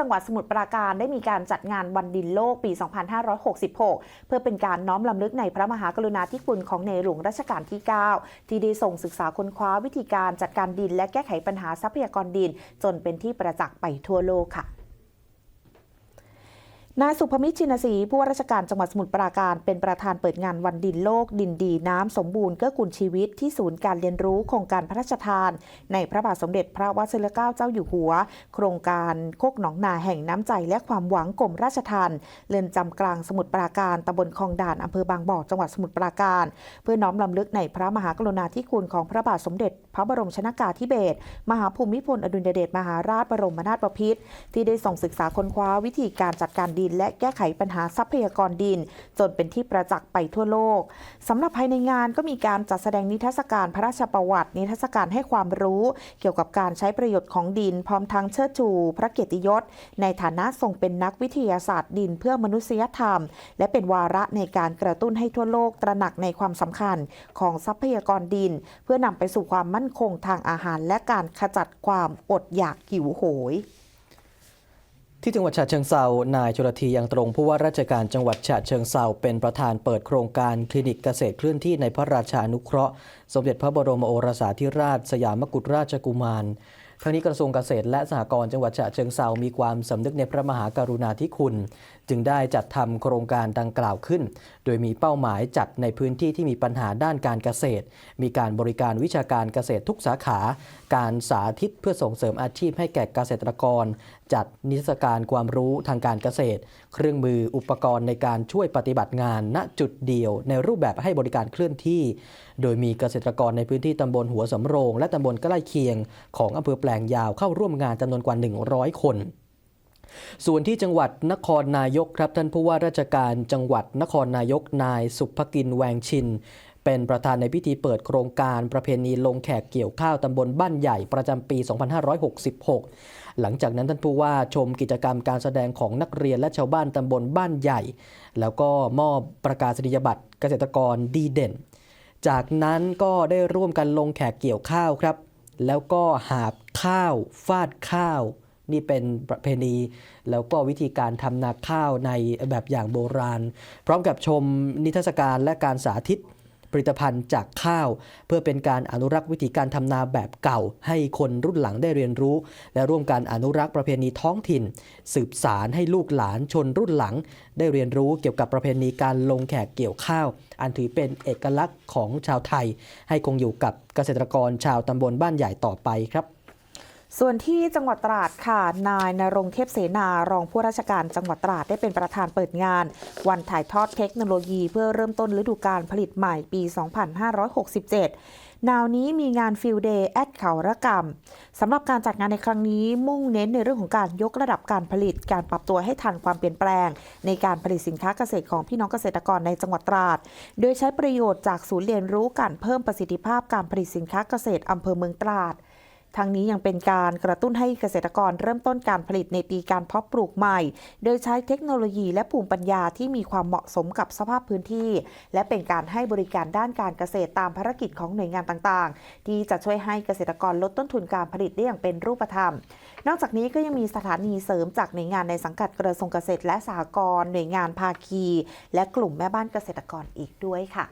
จังหวัดสมุทรปราการได้มีการจัดงานวันดินโลกปี 2566 เพื่อเป็นการน้อมลำลึกในพระมหากรุณาธิคุณของในหลวงรัชกาลที่ 9 ที่ได้ส่งศึกษาค้นคว้าวิธีการจัดการดิน และแก้ไขปัญหาทรัพยากรดิน จนเป็นที่ประจักษ์ไปทั่วโลกค่ะ นายสุภมิตรชินศรีผู้ว่าราชการจังหวัดสมุทรปราการเป็นประธานเปิดงานวันดินโลก ดินดีน้ำสมบูรณ์เกื้อกูลชีวิตที่ศูนย์การเรียนรู้โครงการพระราชทาน ในพระบาทสมเด็จพระวชิรเกล้าเจ้าอยู่หัว โครงการโคกหนองนาแห่งน้ำใจและความหวังกรมราชทานเรือนจำกลางสมุทรปราการตำบลคลองด่านอำเภอบางบ่อจังหวัดสมุทรปราการ เพื่อน้อมลำลึกในพระมหากรุณาธิคุณของพระบาทสมเด็จ พระบรมชนากาธิเบศรมหาภูมิพลอดุลยเดชมหาราชบรมนาถบพิตรที่ได้ส่งศึกษาค้นคว้าวิธีการจัดการดินและแก้ไขปัญหาทรัพยากรดิน จนเป็นที่ประจักษ์ไปทั่วโลกสำหรับภายในงานก็มีการจัดแสดงนิทรรศการพระราชประวัติ นิทรรศการให้ความรู้เกี่ยวกับการใช้ประโยชน์ของดิน พร้อมทั้งเชิดชู พระเกียรติยศ ในฐานะทรงเป็นนักวิทยาศาสตร์ดินเพื่อมนุษยธรรม และเป็นวาระในการกระตุ้นให้ทั่วโลกตระหนักในความสำคัญของทรัพยากรดิน เพื่อนำไปสู่ความมั่นคงทางอาหารและการขจัดความอดอยากหิวโหย ที่จังหวัดฉะเชิงเซานายชลธียังตรงผู้ว่าราชการจังหวัดฉะเชิงเซาเป็นประธานเปิดโครงการคลินิกเกษตรเคลื่อนที่ในพระราชานุเคราะห์ สมเด็จพระบรมโอรสาธิราช สยามกุฎราชกุมาร ทั้งนี้กระทรวงเกษตรและสหกรณ์จังหวัดฉะเชิงเซามีความสำนึกในพระมหากรุณาธิคุณ จึงได้จัดทำโครงการดังกล่าวขึ้น โดยมีเป้าหมายจัดในพื้นที่ที่มีปัญหาด้านการเกษตร มีการบริการวิชาการเกษตรทุกสาขา การสาธิตเพื่อส่งเสริมอาชีพให้แก่เกษตรกร จัดนิทรรศการความรู้ทางการเกษตร เครื่องมืออุปกรณ์ในการช่วยปฏิบัติงานณจุดเดียว ในรูปแบบให้บริการเคลื่อนที่ โดยมีเกษตรกรในพื้นที่ตำบลหัวสำโรง และตำบลใกล้เคียง ของอำเภอแปลงยาวเข้าร่วมงานจำนวนกว่า 100 คนส่วนที่จังหวัดนครนายกครับท่านผู้ว่าราชการจังหวัดนครนายกนายสุภกินแวงชิน เป็นประธานในพิธีเปิดโครงการประเพณีลงแขกเกี่ยวข้าวตำบลบ้านใหญ่ประจำปี 2566 หลังจากนั้นท่านผู้ว่าชมกิจกรรมการแสดงของนักเรียนและชาวบ้านตำบลบ้านใหญ่ แล้วก็มอบประกาศนียบัตรเกษตรกรดีเด่น จากนั้นก็ได้ร่วมกันลงแขกเกี่ยวข้าวครับ แล้วก็หาบข้าวฟาดข้าว นี่เป็นประเพณี แล้วก็วิธีการทำนาข้าวในแบบอย่างโบราณ พร้อมกับชมนิทรรศการและการสาธิต ผลิตภัณฑ์จากข้าว เพื่อเป็นการอนุรักษ์วิธีการทำนาแบบเก่า ให้คนรุ่นหลังได้เรียนรู้ และร่วมกันอนุรักษ์ประเพณีท้องถิ่น สืบสารให้ลูกหลานชนรุ่นหลัง ได้เรียนรู้เกี่ยวกับประเพณีการลงแขกเกี่ยวข้าว อันถือเป็นเอกลักษณ์ของชาวไทย ให้คงอยู่กับเกษตรกรชาวตำบลบ้านใหญ่ต่อไปครับ ส่วนที่จังหวัดตราดค่ะ นายนรงเทพเสนารองผู้ราชการจังหวัดตราดได้เป็นประธานเปิดงาน วันถ่ายทอดเทคโนโลยี เพื่อเริ่มต้นฤดูการผลิตใหม่ปี 2567 นาวนี้มีงานฟิลเดย์แอดเขาระกรรมสำหรับการจัดงานในครั้งนี้มุ่งเน้นในเรื่องของการยกระดับการผลิต การปรับตัวให้ทันความเปลี่ยนแปลง ในการผลิตสินค้าเกษตรของพี่น้องเกษตรกรในจังหวัดตราด โดยใช้ประโยชน์จากศูนย์เรียนรู้การเพิ่มประสิทธิภาพการผลิตสินค้าเกษตรอำเภอเมืองตราด ทั้งนี้ยังเป็นการกระตุ้นให้เกษตรกรเริ่มต้นการผลิตในปีการเพาะปลูกใหม่ โดยใช้เทคโนโลยีและภูมิปัญญาที่มีความเหมาะสมกับสภาพพื้นที่ และเป็นการให้บริการด้านการเกษตรตามภารกิจของหน่วยงานต่างๆ ที่จะช่วยให้เกษตรกรลดต้นทุนการผลิตได้อย่างเป็นรูปธรรม นอกจากนี้ก็ยังมีสถานีเสริมจากหน่วยงานในสังกัดกระทรวงเกษตรและสหกรณ์หน่วยงานภาคี และกลุ่มแม่บ้านเกษตรกรอีกด้วยค่ะ